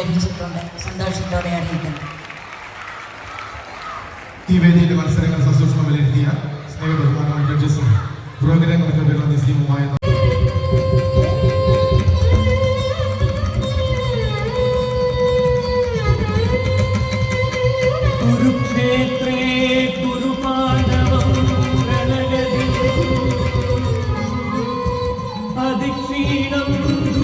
ലഭിച്ചിട്ടുണ്ട് സന്തോഷത്തോടെ അറിയിക്കുന്നു ഈ വേദിയിലെ മത്സരങ്ങൾ സസൂക്ഷ്മം വിലയിരുത്തിയ സ്നേഹബഹുമാനവും ജഡ്ജസും പ്രോഗ്രാം കണക്കുള്ള നിസീമുമായ अधिक्षीणम्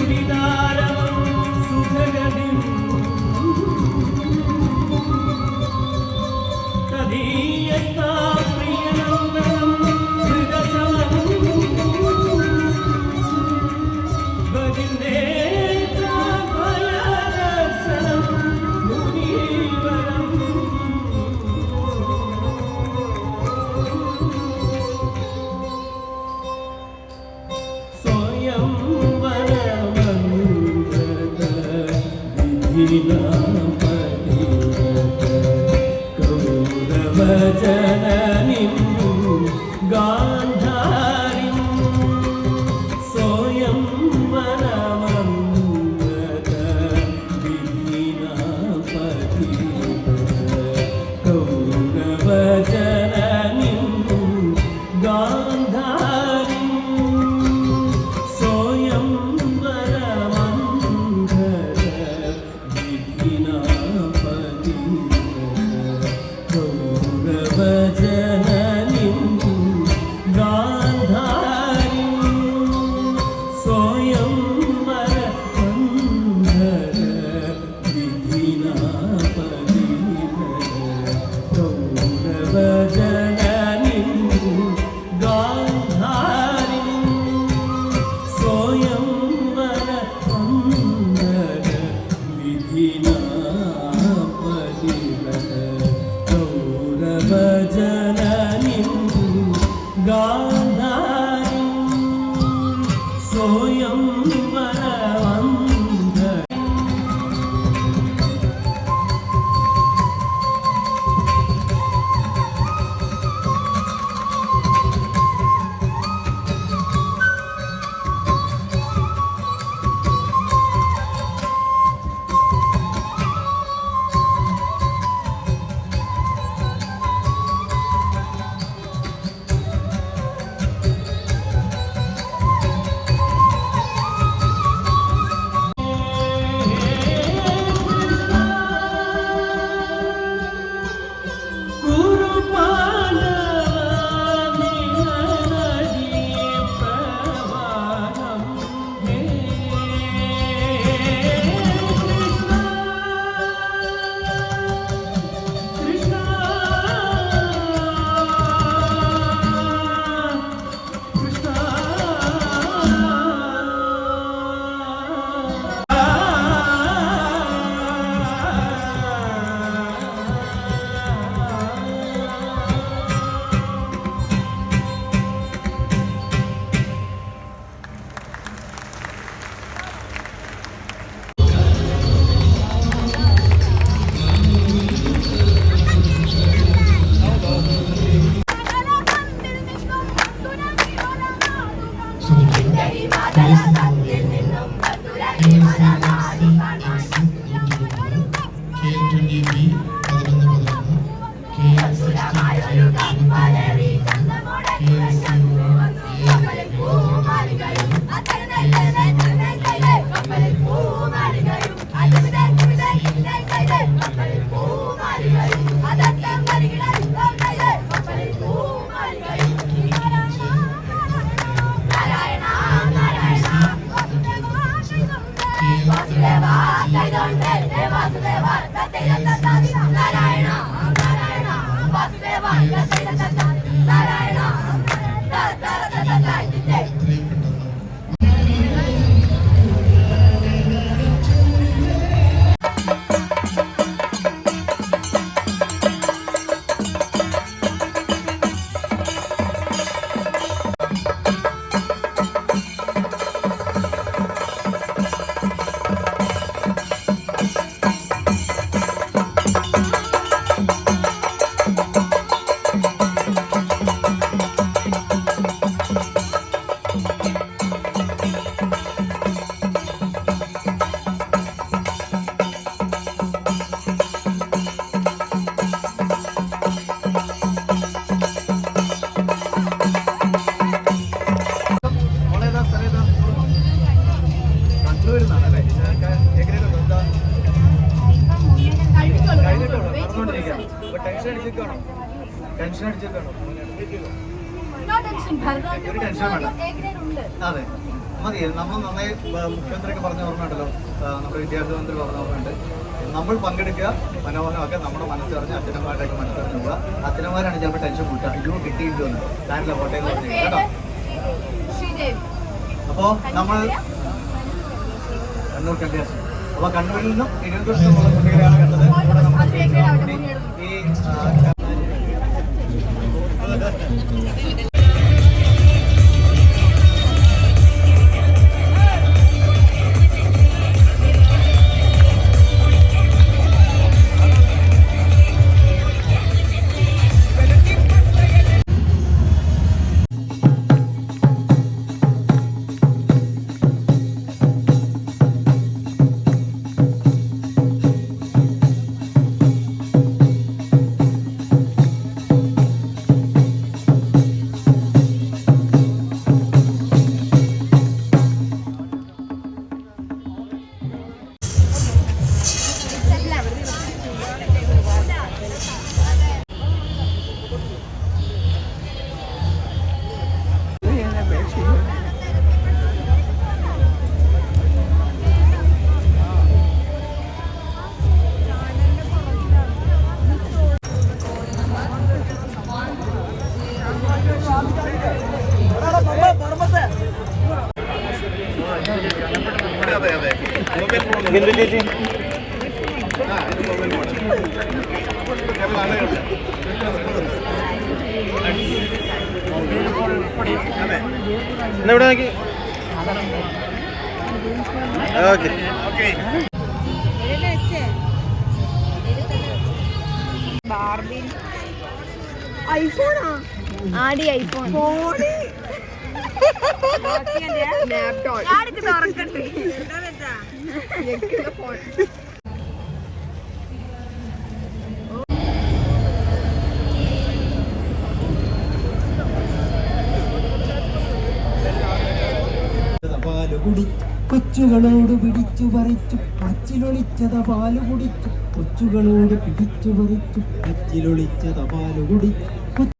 solidão ಶಿವಜನ ನಿಂದು ಗಾ Thank you. pidiendo a Dios, la ഒരു ടെൻഷൻ വേണ്ട. A അതെ. മതി. നമ്മൾ നന്നായി മുഖ്യമന്ത്രിയൊക്കെ പറഞ്ഞ ഓർമ്മയുണ്ടല്ലോ. നമ്മുടെ വിദ്യാഭ്യാസ മന്ത്രി പറഞ്ഞ ഓർമ്മയുണ്ട്. നമ്മൾ പങ്കെടുക്കുക മനോഹരമൊക്കെ നമ്മുടെ മനസ്സറിഞ്ഞ് അച്ഛനന്മാരുടെയൊക്കെ മനസ്സറിഞ്ഞ് പോവുക അച്ഛനന്മാരാണ് ചിലപ്പോൾ ടെൻഷൻ കൂട്ടുക. അയ്യോ കിട്ടിയില്ലോ എന്ന്. ഞാനില്ല കോട്ടയം പറഞ്ഞു. കേട്ടോ? അപ്പോ അപ്പോൾ നമ്മൾ കണ്ണൂർ കണ്ടിയാസ് അപ്പോൾ കണ്ണൂരിൽ നിന്നും തിരുവനന്തപുരത്തുള്ള കുട്ടികളെയാണ് കണ്ടത്. ഇവിടെ നമ്മുടെ അത് ചേച്ചി ഇവിടെ നോക്കി. ഓക്കെ. ഐഫോണാ? ആടി ഐഫോൺ. ഫോണ്. ലാപ്ടോപ്പ് തുറക്കട്ടെ. ഫോൺ കുടിച്ചു കൊച്ചുകളോട് പിടിച്ചു പറിച്ചു. പച്ചിലൊളിച്ചത പാൽ കുടിച്ചു. കൊച്ചുകളോട് പിടിച്ചു പറിച്ചു. പച്ചിലൊളിച്ചത പാൽ കുടിച്ചു